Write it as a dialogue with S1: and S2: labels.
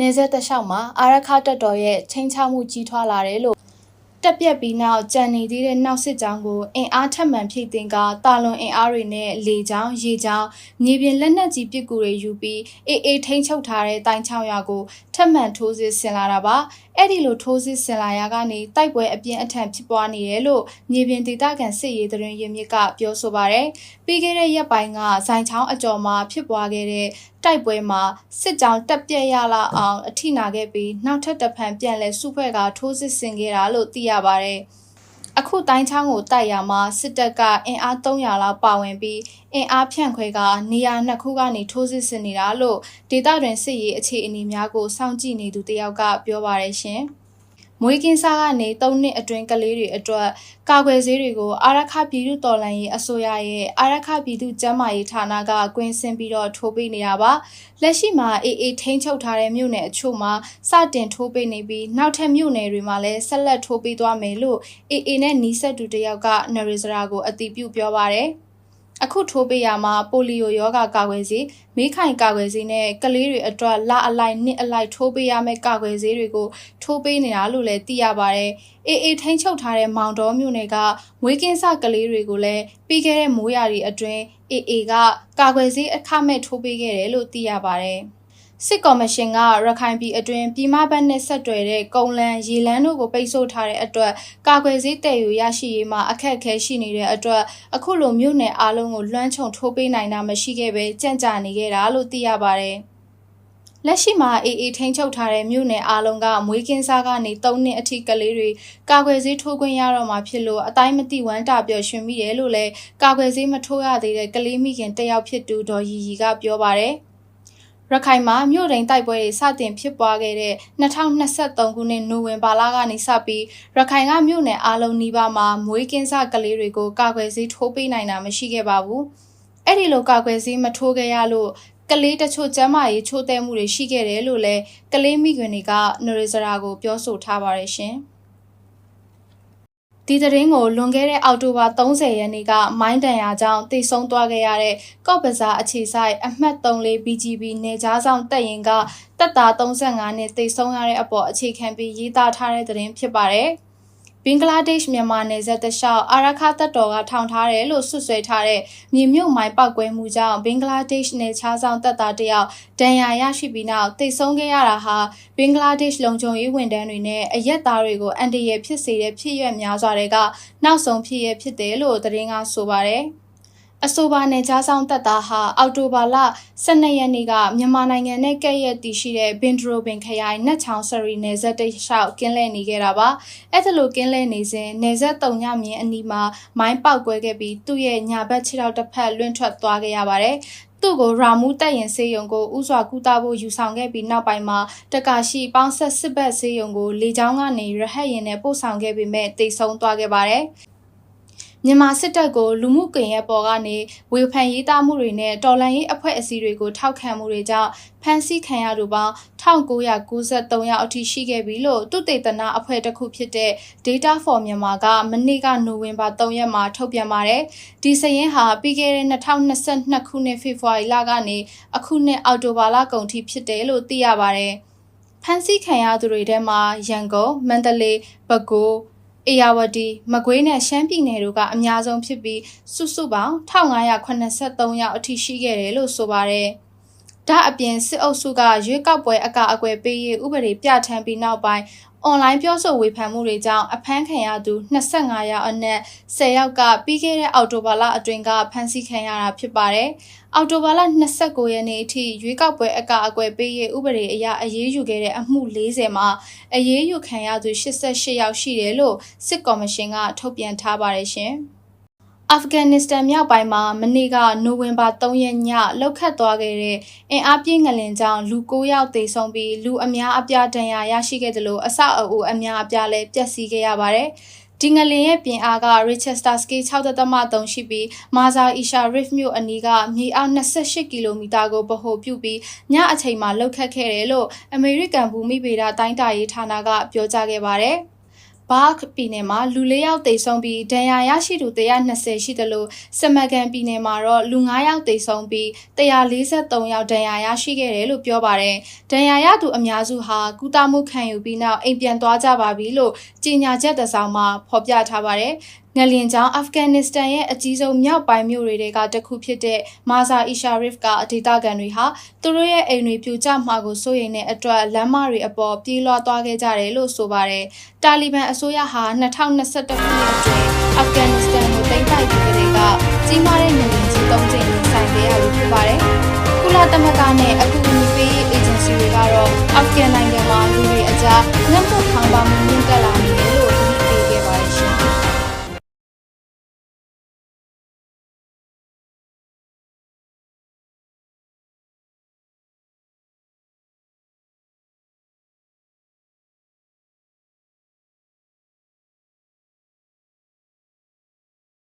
S1: နေဆက်တလျှောက်မှာအာရခတက်တော်ရဲ့ချင်းချောက်မှုကြီးထွားလာတယ်လို့တက်ပြက်ပြီးနောက်ကြံနေသေးတဲ့နောက်စစ်ကြောင်းကိုအင်အားထက်မှန်ဖြည့်တင်ကတာလွန်အင်အားတွေနဲ့လေကြောင်းရေကြောင်းမြေပြင်လက်နက်ကြီးပစ်ကူတွေယူပြီးအေးအေးထိန်းချုပ်ထားတဲ့တိုင်ချောင်းရွာကိုထက်မှန်ထိုးစစ်ဆင်လာတာပါအဲ့ဒီလိုထိုးစစ်ဆင်လာရာကနေတိုက်ပွဲအပြင်းအထန်ဖြစ်ပွားနေတယ်လို့မြေပြင်ဒေသခံစစ်ရေးသတင်းရင်းမြစ်ကပြောဆိုပါရယ်ပြီးခဲ့တဲ့ရက်ပိုင်းကဇိုင်ချောင်းအကျော်မှာဖြစ်ပွားခဲ့တဲ့တိုက်ပွဲမှာစစ်ကြောင်းတက်ပြက်ရလာအောင်အထိနာခဲ့ပြီးနောက်ထပ်တစ်ဖန်ပြန်လဲစုဖွဲ့ကထိုးစစ်ဆင်ခဲ့တာလို့သိရပါရယ် အခုတိုင်းချောင်းကိုတိုက်ရမှာစစ်တပ်ကအင်အား300လောက်ပါဝင်ပြီးအင်အားဖြန့်ခွဲကနေရာနှစ်ခုကနေထိုးစစ်ဆင်နေတာလို့ဒေသတွင်စစ်ရေးအခြေအနေများကိုစောင့်ကြည့်နေသူတယောက်ကပြောပါရရှင်။ မွေးကင်းစားကနေ၃နှစ်အတွင်းကလေးတွေအတွက်ကာကွယ်ဆေးတွေကိုအာရခပြည်သူတော်လှန်ရေးအစိုးရရဲ့အာရခပြည်သူကျန်းမာရေးဌာနကကွင်းဆင်းပြီးတော့ထိုးပေးနေတာပါလက်ရှိမှာအေးအေးထိန်းချုပ်ထားတဲ့မြို့နယ်အချို့မှာစတင်ထိုးပေးနေပြီးနောက်ထပ်မြို့နယ်တွေမှာလည်းဆက်လက်ထိုးပေးသွားမယ်လို့အေးအေးနဲ့နီးစပ်သူတယောက်ကနရီစရာကိုအတိပြုပြောပါရယ် အခုထိုးပေးရမှာပိုလီယိုယောဂကာကွယ်ဆေးမိခိုင်ကာကွယ်ဆေးနဲ့ကလေးတွေအတွက်လအလိုက်နှစ်အလိုက်ထိုးပေးရမယ့်ကာကွယ်ဆေးတွေကိုထိုးပေးနေတာလို့လည်းသိရပါတယ်။အေးအေးထိန်းချုပ်ထားတဲ့မောင်တော်မြို့နယ်ကမွေးကင်းစကလေးတွေကိုလည်းပြီးခဲ့တဲ့မိုးရာသီအတွင်းအေးအေးကကာကွယ်ဆေးအခမဲ့ထိုးပေးခဲ့တယ်လို့သိရပါတယ်။ စစ်ကော်မရှင်ကရခိုင်ပြည်အတွင်းပြည်မဘက်နဲ့ဆက်တွယ်တဲ့ကုန်းလန်းရေလန်းတို့ကိုပိတ်ဆို့ထားတဲ့အတွက်ကာကွယ်ဆေးတည်ယူရရှိရေးမှာအခက်အခဲရှိနေတဲ့အတွက်အခုလိုမြို့နယ်အားလုံးကိုလွှမ်းခြုံထိုးပေးနိုင်တာမရှိခဲ့ပဲကြန့်ကြာနေခဲ့တာလို့သိရပါတယ်။လက်ရှိမှာအေးအေးထိန်းချုပ်ထားတဲ့မြို့နယ်အားလုံးကမွေးကင်းစားကနေ၃နှစ်အထိကလေးတွေကာကွယ်ဆေးထိုးခွင့်ရတော့မှာဖြစ်လို့အတိုင်းမသိဝမ်းတာပျော်ရွှင်မိတယ်လို့လည်းကာကွယ်ဆေးမထိုးရသေးတဲ့ကလေးမိခင်တယောက်ဖြစ်သူဒေါ်ရီရီကပြောပါတယ်။ ရခိုင်မှာမြို့တိန်တိုက်ပွဲတွေစတင်ဖြစ်ပွားခဲ့တဲ့2023ခုနှစ်နိုဝင်ဘာလကနေစပြီးရခိုင်ကမြို့နယ်အားလုံးနီးပါးမှာမွေးကင်းစကလေးတွေကိုကာကွယ်ဆေးထိုးပေးနိုင်တာမရှိခဲ့ပါဘူး။အဲ့ဒီလိုကာကွယ်ဆေးမထိုးခဲ့ရလို့ကလေးတချို့ကျမ်းမာရေးချိုးတဲ့မှုတွေရှိခဲ့တယ်လို့လည်းကလေးမိခင်တွေကနော်ရီဇရာကိုပြောဆိုထားပါတယ်ရှင်။ ဒီသတင်းကိုလွန်ခဲ့တဲ့အောက်တိုဘာ30ရက်နေ့ကမိုင်းတန်ရာကြောင့်တိတ်ဆုံးသွားခဲ့ရတဲ့ကော့ဘဇာအခြေဆိုင်အမှတ်34 BGB နေကြားဆောင်တပ်ရင်ကတပ်သား35နှစ်တိတ်ဆုံးရတဲ့အပေါ်အခြေခံပြီးရေးသားထားတဲ့သတင်းဖြစ်ပါတယ်။ ဘင်္ဂလားဒေ့ရှ်မြန်မာနယ်စပ်တလျှောက်အာရခတပ်တော်ကထောင်ထားတယ်လို့ဆွဆွဲထားတဲ့မြေမြုပ်မိုင်းပောက်ကွဲမှုကြောင့်ဘင်္ဂလားဒေ့ရှ်နယ်ခြားဆောင်တပ်သားတယောက်ဒဏ်ရာရရှိပြီးနောက်တိတ်ဆုံးခဲ့ရတာဟာဘင်္ဂလားဒေ့ရှ်လုံခြုံရေးဝန်ထမ်းတွေနဲ့အရက်သားတွေကိုအန်တရယ်ဖြစ်စေတဲ့ဖြစ်ရွက်များစွာတွေကနောက်ဆုံးဖြစ်ရဖြစ်တယ်လို့သတင်းကဆိုပါတယ်။ အဆိုပါနယ်ခြားဆောင်တပ်သားဟာအောက်တိုဘာလ12ရက်နေ့ကမြန်မာနိုင်ငံနဲ့ကဲ့ရဲ့တည်ရှိတဲ့ဘင်ဒရိုဘင်ခရိုင်နတ်ချောင်းဆရီနယ်စပ်တိတ်လျှောက်ကင်းလဲနေခဲ့တာပါအဲ့ဒါလိုကင်းလဲနေစဉ်နယ်စပ်တုံညမြင်းအနီးမှာမိုင်းပေါက်ကွဲခဲ့ပြီးသူ့ရဲ့ညာဘက်ခြေထောက်တစ်ဖက်လွင့်ထွက်သွားခဲ့ရပါတယ်သူ့ကိုရာမူတက်ရင်စေယုံကိုဥစွာကူတာဖို့ယူဆောင်ခဲ့ပြီးနောက်ပိုင်းမှာတကာရှိပေါင်းဆက်စစ်ဘက်စေယုံကိုလေကြောင်းကနေရဟတ်ရင်နဲ့ပို့ဆောင်ခဲ့ပြီးမဲ့တိတ်ဆုံးသွားခဲ့ပါတယ် မြန်မာစစ်တပ်ကိုလူမှုကွန်ရက်ပေါ်ကနေဝေဖန်ရေးသားမှုတွေနဲ့တော်လှန်ရေးအဖွဲ့အစည်းတွေကိုထောက်ခံမှုတွေကြောင့်ဖမ်းဆီးခံရသူပေါင်း1993ယောက်အထိရှိခဲ့ပြီလို့သူတေသနာအဖွဲ့တစ်ခုဖြစ်တဲ့ Data for Myanmar ကမနေ့ကနိုဝင်ဘာ3ရက်မှာထုတ်ပြန်ပါတယ်။ဒီစရင်ဟာပြီးခဲ့တဲ့2022ခုနှစ်ဖေဖော်ဝါရီလကနေအခုနှစ်အောက်တိုဘာလကုန်ထိဖြစ်တယ်လို့သိရပါတယ်။ဖမ်းဆီးခံရသူတွေထဲမှာရန်ကုန်၊မန္တလေး၊ပဲခူး အေယာဝတီမကွေးနဲ့ရှမ်းပြည်နယ်တို့ကအများဆုံးဖြစ်ပြီးစုစုပေါင်း1583ယောက်အထိရှိခဲ့တယ်လို့ဆိုပါတယ်။ ဒါအပြင်စစ်အုပ်စုကရွေးကောက်ပွဲအကာအကွယ်ပေးရေးဥပဒေပြဋ္ဌာန်းပြီးနောက်ပိုင်းအွန်လိုင်းပြောဆိုဝေဖန်မှုတွေကြောင့်အဖမ်းခံရသူ25ယောက်အနက်10ယောက်ကပြီးခဲ့တဲ့အောက်တိုဘာလအတွင်းကဖမ်းဆီးခံရတာဖြစ်ပါတယ်။အောက်တိုဘာလ29ရက်နေ့အထိရွေးကောက်ပွဲအကအကွယ်ပေးရေးဥပဒေအရအရေးယူခဲ့တဲ့အမှု40မှာအရေးယူခံရသူ88ယောက်ရှိတယ်လို့စစ်ကော်မရှင်ကထုတ်ပြန်ထားပါတယ်ရှင်။ အာဖဂန်နစ္စတန်မြောက်ပိုင်းမှာမနေ့ကနိုဝင်ဘာ3ရက်ညလောက်ခတ်သွားခဲ့တဲ့အင်အားပြင်းငလင်ကြောင့်လူ9ယောက်သေဆုံးပြီးလူအများအပြားဒဏ်ရာရရှိခဲ့တယ်လို့အဆောက်အဦအများအပြားလည်းပျက်စီးခဲ့ရပါတယ်။ဒီငလင်ရဲ့ပြင်အားက Richester scale 6.3ရှိပြီးမာဇာအီရှာရစ်မြို့အနီးကမြေအောက်28ကီလိုမီတာကိုဗဟိုပြုပြီးညအချိန်မှာလှုပ်ခတ်ခဲ့တယ်လို့အမေရိကန်ဘူမိဗေဒတိုင်းတာရေးဌာနကပြောကြားခဲ့ပါတယ်။ ဘာ့ပြည်နယ်မှာလူ၄ယောက်သေဆုံးပြီးဒဏ်ရာရရှိသူ120ရှိတယ်လို့စမကန်ပြည်နယ်မှာတော့လူ9ယောက်သေဆုံးပြီး143ယောက်ဒဏ်ရာရရှိခဲ့တယ်လို့ပြောပါတယ်။ဒဏ်ရာရသူအများစုဟာကုသမှုခံယူပြီးနောက်အိမ်ပြန်သွားကြပါပြီလို့ကြေညာချက်တစ်စောင်မှာဖော်ပြထားပါတယ်။ ငလျင်ကြောင့်အာဖဂန်နစ္စတန်ရဲ့အကြီးဆုံးမြောက်ပိုင်းမြို့တွေကတစ်ခုဖြစ်တဲ့မာဇာအီရှာရစ်ကဒေသခံတွေဟာသူတို့ရဲ့အိမ်တွေပြိုကျမှာကိုစိုးရိမ်တဲ့အတွက်လမ်းမတွေအပေါ်ပြေးလွှားသွားခဲ့ကြတယ်လို့ဆိုပါတယ်။တာလီဘန်အစိုးရဟာ2021ခုနှစ်အတွင်းအာဖဂန်နစ္စတန်ကိုတိမ့်ပိုက်ပြီးကလေးကကြီးမားတဲ့ငလျင်ကြီး၃ကြိမ်ဆိုင်ခဲ့ရလို့ဖြစ်ပါတယ်။ကုလသမဂ္ဂနဲ့အကူအညီပေးရေးအေဂျင်စီတွေကတော့အာဖဂန်နိုင်ငံမှာလူတွေအကြား